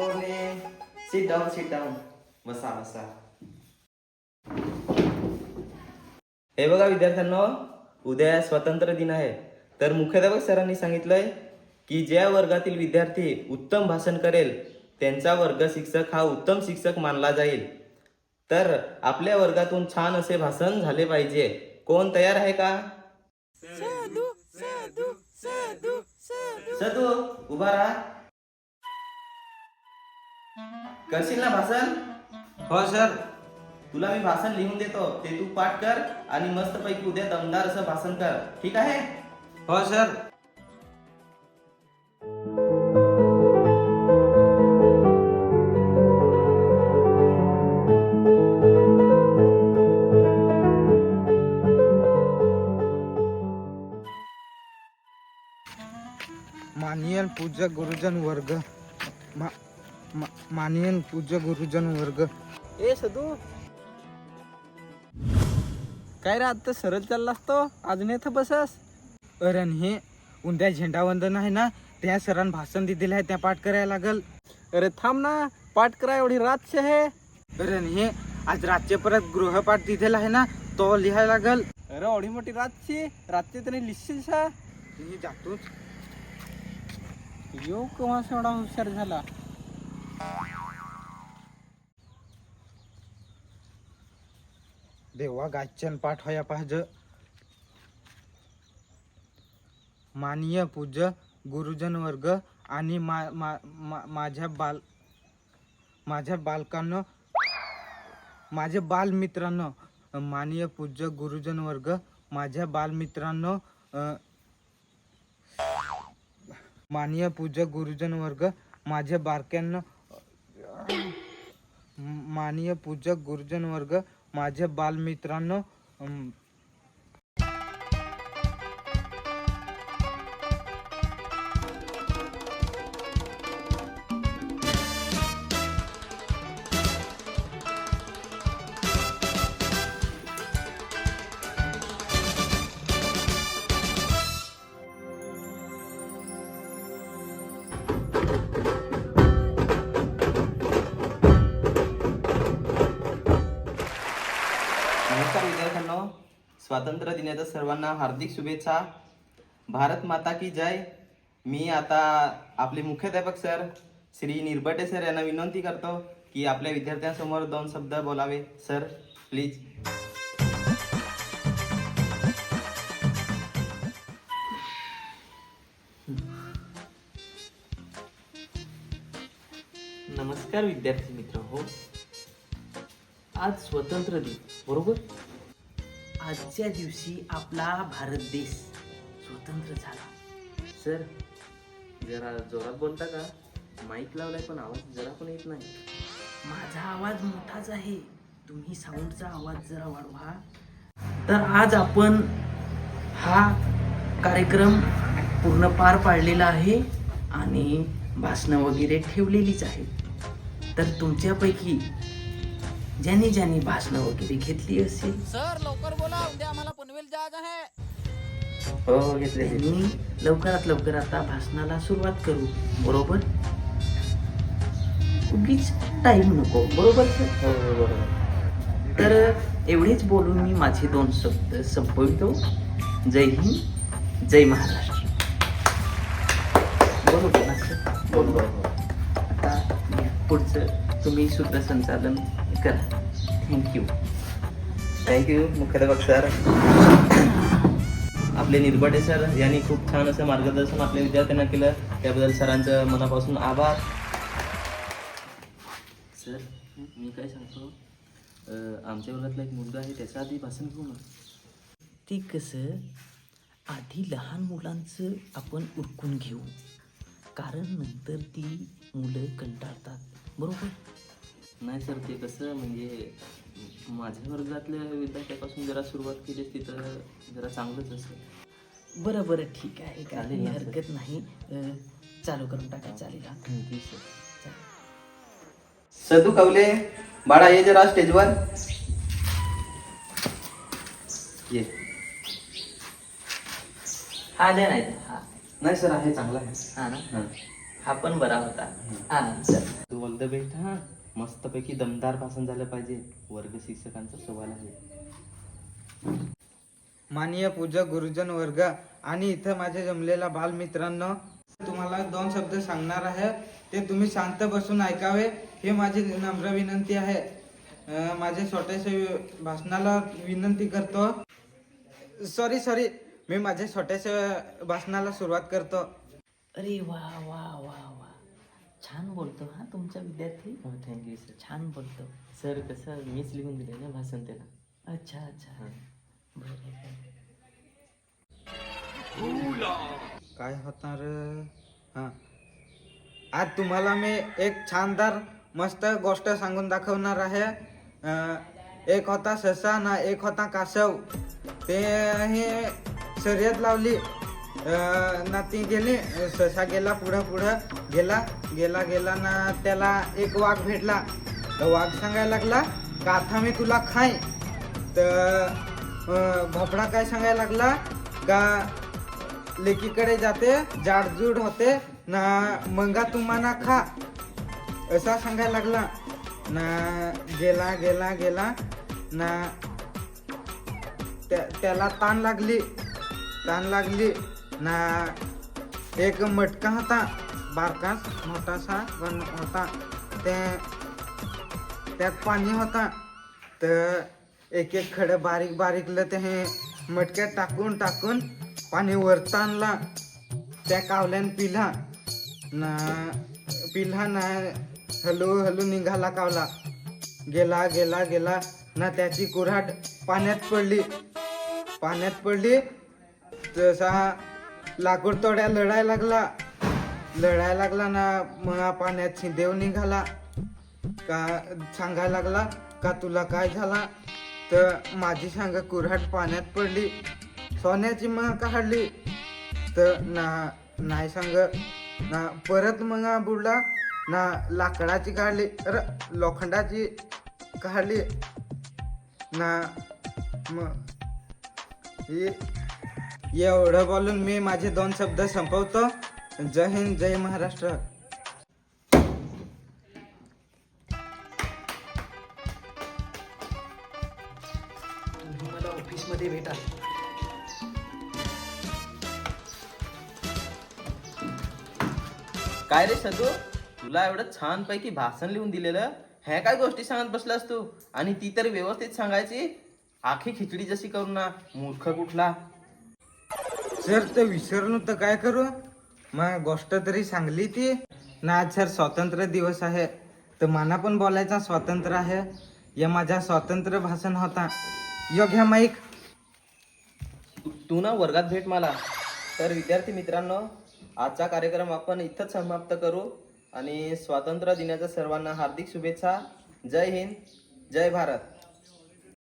Morning sit down sit down बसा बसा. हे बघा विद्यार्थ्यांनो उद्या स्वातंत्र्य दिन आहे. तर मुख्याध्यापक सरांनी सांगितलंय की ज्या वर्गातील विद्यार्थी उत्तम भाषण करेल त्यांचा वर्ग शिक्षक हा उत्तम शिक्षक मानला जाईल. तर आपल्या वर्गातून छान असे भाषण झाले पाहिजे. कोण तयार आहे का? सदू उभा राहा. करशील ना भाषण? हो सर तुला मी भाषण लिहून देतो ते तू पाठ कर आणि मस्त पैकी उद्या दमदार असं भाषण कर. ठीक आहे? हो सर मानियन पूज्य गुरुजन वर्ग. मा- मानियन पूज्य गुरुजन वर्ग. ए सदू. काय रे आता सरळ चाललास तो? अजून इथं बसस? अरे हे उद्या झेंडावंदन आहे ना त्या सरांनी भाषण दिलेलं आहे त्या पाठ करायला लागल. अरे थांब ना पाठ करा एवढी रातचे आहे. अरे हे आज रातचे परत गृहपाठ दिलेला आहे ना तो लिहायला लागल. अरे एवढी मोठी रातची? रातचे तरी लिहिशील सा? मी जातोच. यो केव्हा एवढा हुशार झाला? देवा गायचन पाठ होया पाहिजे. माननीय पूज्य गुरुजन वर्ग आणि मा, मा, मा, माझ्या बाल माझ्या बालकांनो माझ्या बालमित्रांनो माननीय पूज्य गुरुजन वर्ग माझ्या बालमित्रांनो अ, माननीय पूज्य गुरुजन वर्ग माझ्या बारक्यांना माननीय पूजक गुरुजन वर्ग माझ्या बालमित्रांनो स्वातंत्र्य दिनाच्या सर्वांना हार्दिक शुभेच्छा. भारत माता की जय. मी आता आपले मुख्याध्यापक सर श्री निर्बटे सर यांना विनंती करतो की आपल्या विद्यार्थ्यांसमोर दोन शब्द बोलावे. सर प्लीज नमस्कार विद्यार्थी मित्र हो. आज स्वतंत्र दिन बरोबर? आजच्या दिवशी आपला भारत देश स्वतंत्र झाला. सर जरा जोरात बोलता का? माईक लावलाय पण आवाज जरा पण येत नाही. माझा आवाज मोठाच आहे. तुम्ही साऊंडचा आवाज जरा वाढवा. तर आज आपण हा कार्यक्रम पूर्ण पार पाडलेला आहे आणि भाषणं वगैरे ठेवलेलीच आहेत तर तुमच्यापैकी ज्यांनी ज्यांनी भाषणं वगैरे घेतली असेल. सर लवकर बोला उद्या आम्हाला पनवेल जायचं आहे. हो घेतले त्यांनी लवकरात लवकर आता भाषणाला सुरुवात करू. बरोबर? उगीच टाईम नको. बरोबर? सर हो हो बरोबर तर एवढेच बोलून मी माझे दोन शब्द संपवितो. जय हिंद जय महाराष्ट्र. बरोबर ना सर हो आता पुढचं तुम्ही सूत्रसंचालन करा. थँक्यू थँक्यू मुख्याध्यापक सर. आपले निर्बटे सर यांनी खूप छान असं मार्गदर्शन आपल्या विद्यार्थ्यांना केलं. त्याबद्दल सरांचं मनापासून आभार. सर मी काय सांगतो? आमच्या वर्गातला एक मुलगा आहे त्याच्या आधी भाषण घेऊ ना. ते कसं? आधी लहान मुलांचं आपण उरकून घेऊ. कारण नंतर ती मुलं कंटाळतात. बरोबर? नाही सर ते कसं म्हणजे माझ्या वर्गातल्या विद्यार्थ्यापासून जरा सुरुवात केली असती तर जरा चांगलंच असेल. बरं बरं ठीक आहे. काही हरकत नाही. चालू करून टाका चालेल थँक्यू सर. सदू कवले बाळा ये जरा स्टेजवर ये. हा द्या नाही हा. नाही सर आहे चांगला आहे. हा ना? हां. पण बरा होता. हा चल. तू ऑल द बेस्ट हा मस्तपैकी दमदार भाषण झालं पाहिजे. वर्ग शिक्षकांचा सवाल आहे. माननीय पूजक गुरुजन वर्ग आणि इथं माझ्या जमलेल्या बालमित्रांनो तुम्हाला दोन शब्द सांगणार आहे. ते तुम्ही शांत बसून ऐकावे. हे माझी नम्र विनंती आहे. माझ्या छोट्याशा भाषणाला विनंती करतो. सॉरी सॉरी मी माझ्या छोट्याशा भाषणाला सुरुवात करतो. अरे वा वा छान बोलतो हा तुमचा विद्यार्थी. हो थँक्यू सर छान बोलतो. सर कसं मीच लिहून दिले ना भाषण त्याला अच्छा. अच्छा बरं बरं. काय होणार हा. आज तुम्हाला मी एक छानदार मस्त गोष्ट सांगून दाखवणार आहे. अं, एक होता ससा ना एक होता कासव. ते हे शर्यत लावली. अं, ना ती गेली ससा गेला पुढं पुढं गेला गेला गेला ना त्याला एक वाघ भेटला. तर वाघ सांगायला लागला का आता मी तुला खाय तर भोपळा काय सांगायला लागला का लेकीकडे जाते जाडजूड होते ना मंगा तुम्हाला खा. असा सांगायला लागला. ना गेला गेला गेला ना त्या- त्याला ताण लागली ताण लागली. ना एक मटका होता बारकास मोठासा पण होता. ते त्यात पाणी होता. तर एक एक खडं बारीक बारीकलं ते हे मटक्यात टाकून टाकून पाणी वरता आणला. त्या कावल्यान पिला. ना पिला ना हलू हलू निघाला कावला. गेला गेला गेला. ना त्याची कुऱ्हाट पाण्यात पडली. पाण्यात पडली. तसा लाकूड तोड्या लढायला लागला. लढायला लागला ना महा पाण्यात शिंदेव निघाला. का सांगायला लागला का तुला काय झाला? तर माझी सांग कुऱ्हाड पाण्यात पडली. सोन्याची मग काढली. तर ना नाही सांग ना परत मग बुडला ना लाकडाची काढली र लोखंडाची काढली. ना मग हे एवढं बोलून मी माझे दोन शब्द संपवतो. जय हिंद जय महाराष्ट्र. तुम्ही मला ऑफिसमध्ये भेटा. काय रे सदू तुला एवढं छान पैकी भाषण लिहून दिलेलं? ह्या काय गोष्टी सांगत बसलास तू? आणि ती तरी व्यवस्थित सांगायची? आखी खिचडी जशी करू ना मूर्ख कुठला? सर तर विसरलो तर काय करू? मग गोष्ट तरी सांगली ती. ना आज सर स्वातंत्र्य दिवस आहे. तर मला पण बोलायचा स्वातंत्र्य आहे. या माझा स्वातंत्र्य भाषण होता. यो घ्या माईक तू- ना वर्गात भेट मला. तर विद्यार्थी मित्रांनो आजचा कार्यक्रम आपण इथंच समाप्त करू. आणि स्वातंत्र्य दिनाच्या सर्वांना हार्दिक शुभेच्छा. जय हिंद. जय भारत.